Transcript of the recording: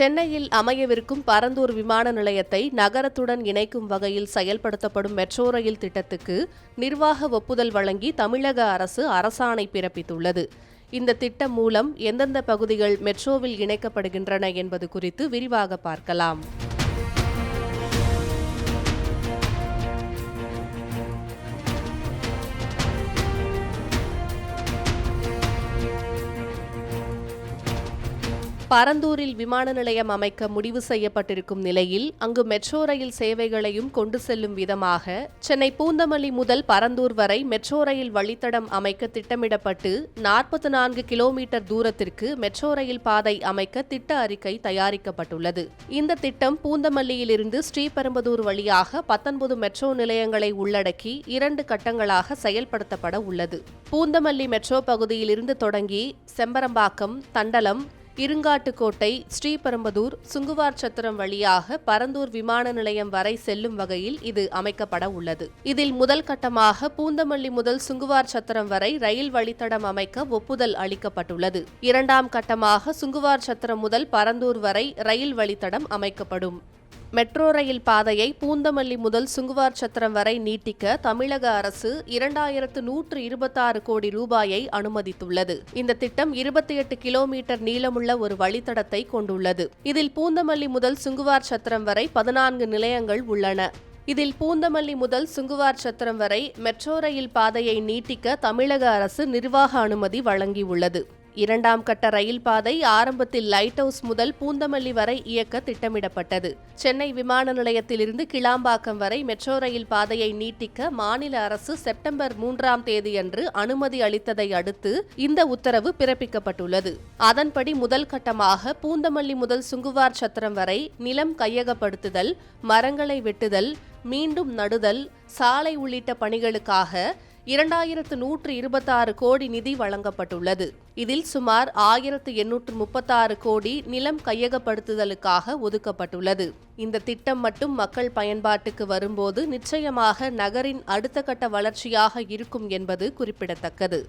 சென்னையில் அமையவிருக்கும் பரந்தூர் விமான நிலையத்தை நகரத்துடன் இணைக்கும் வகையில் செயல்படுத்தப்படும் மெட்ரோ ரயில் திட்டத்துக்கு நிர்வாக ஒப்புதல் வழங்கி தமிழக அரசு அரசாணை பிறப்பித்துள்ளது. இந்த திட்டம் மூலம் எந்தெந்த பகுதிகள் மெட்ரோவில் இணைக்கப்படுகின்றன என்பது குறித்து விரிவாக பார்க்கலாம். பரந்தூரில் விமான நிலையம் அமைக்க முடிவு செய்யப்பட்டிருக்கும் நிலையில் அங்கு மெட்ரோ ரயில் சேவைகளையும் கொண்டு செல்லும் விதமாக சென்னை பூந்தமல்லி முதல் பரந்தூர் வரை மெட்ரோ ரயில் வழித்தடம் அமைக்க திட்டமிடப்பட்டு நாற்பத்தி நான்கு கிலோமீட்டர் தூரத்திற்கு மெட்ரோ ரயில் பாதை அமைக்க திட்ட அறிக்கை தயாரிக்கப்பட்டுள்ளது. இந்த திட்டம் பூந்தமல்லியிலிருந்து ஸ்ரீபெரும்புதூர் வழியாக பத்தொன்பது மெட்ரோ நிலையங்களை உள்ளடக்கி இரண்டு கட்டங்களாக செயல்படுத்தப்பட உள்ளது. பூந்தமல்லி மெட்ரோ பகுதியிலிருந்து தொடங்கி செம்பரம்பாக்கம் தண்டலம் இருங்காட்டுக்கோட்டை ஸ்ரீபெரும்புதூர் சுங்குவார் சத்திரம் வழியாக பரந்தூர் விமான நிலையம் வரை செல்லும் வகையில் இது அமைக்கப்பட உள்ளது. இதில் முதல் கட்டமாக பூந்தமல்லி முதல் சுங்குவார் சத்திரம் வரை ரயில் வழித்தடம் அமைக்க ஒப்புதல் அளிக்கப்பட்டுள்ளது. இரண்டாம் கட்டமாக சுங்குவார் சத்திரம் முதல் பரந்தூர் வரை ரயில் வழித்தடம் அமைக்கப்படும். மெட்ரோ ரயில் பாதையை பூந்தமல்லி முதல் சுங்குவார் சத்திரம் வரை நீட்டிக்க தமிழக அரசு இரண்டாயிரத்து நூற்று இருபத்தாறு கோடி ரூபாயை அனுமதித்துள்ளது. இந்த திட்டம் இருபத்தி எட்டு கிலோமீட்டர் நீளமுள்ள ஒரு வழித்தடத்தை கொண்டுள்ளது. இதில் பூந்தமல்லி முதல் சுங்குவார் சத்திரம் வரை பதினான்கு நிலையங்கள் உள்ளன. இதில் பூந்தமல்லி முதல் சுங்குவார் சத்திரம் வரை மெட்ரோ ரயில் பாதையை நீட்டிக்க தமிழக அரசு நிர்வாக அனுமதி வழங்கியுள்ளது. இரண்டாம் கட்ட ரயில் பாதை ஆரம்பத்தில் லைட் ஹவுஸ் முதல் பூந்தமல்லி வரை இயக்க திட்டமிடப்பட்டது. சென்னை விமான நிலையத்திலிருந்து கிளாம்பாக்கம் வரை மெட்ரோ ரயில் பாதையை நீட்டிக்க மாநில அரசு செப்டம்பர் மூன்றாம் தேதியன்று அனுமதி அளித்ததை அடுத்து இந்த உத்தரவு பிறப்பிக்கப்பட்டுள்ளது. அதன்படி முதல் கட்டமாக பூந்தமல்லி முதல் சுங்குவார் சத்திரம் வரை நிலம் கையகப்படுத்துதல் மரங்களை வெட்டுதல் மீண்டும் நடுதல் சாலை உள்ளிட்ட பணிகளுக்காக இரண்டாயிரத்து நூற்று இருபத்தாறு கோடி நிதி வழங்கப்பட்டுள்ளது. இதில் சுமார் ஆயிரத்து எண்ணூற்று முப்பத்தாறு கோடி நிலம் கையகப்படுத்துதலுக்காக ஒதுக்கப்பட்டுள்ளது. இந்த திட்டம் மட்டும் மக்கள் பயன்பாட்டுக்கு வரும்போது நிச்சயமாக நகரின் அடுத்த கட்ட வளர்ச்சியாக இருக்கும் என்பது குறிப்பிடத்தக்கது.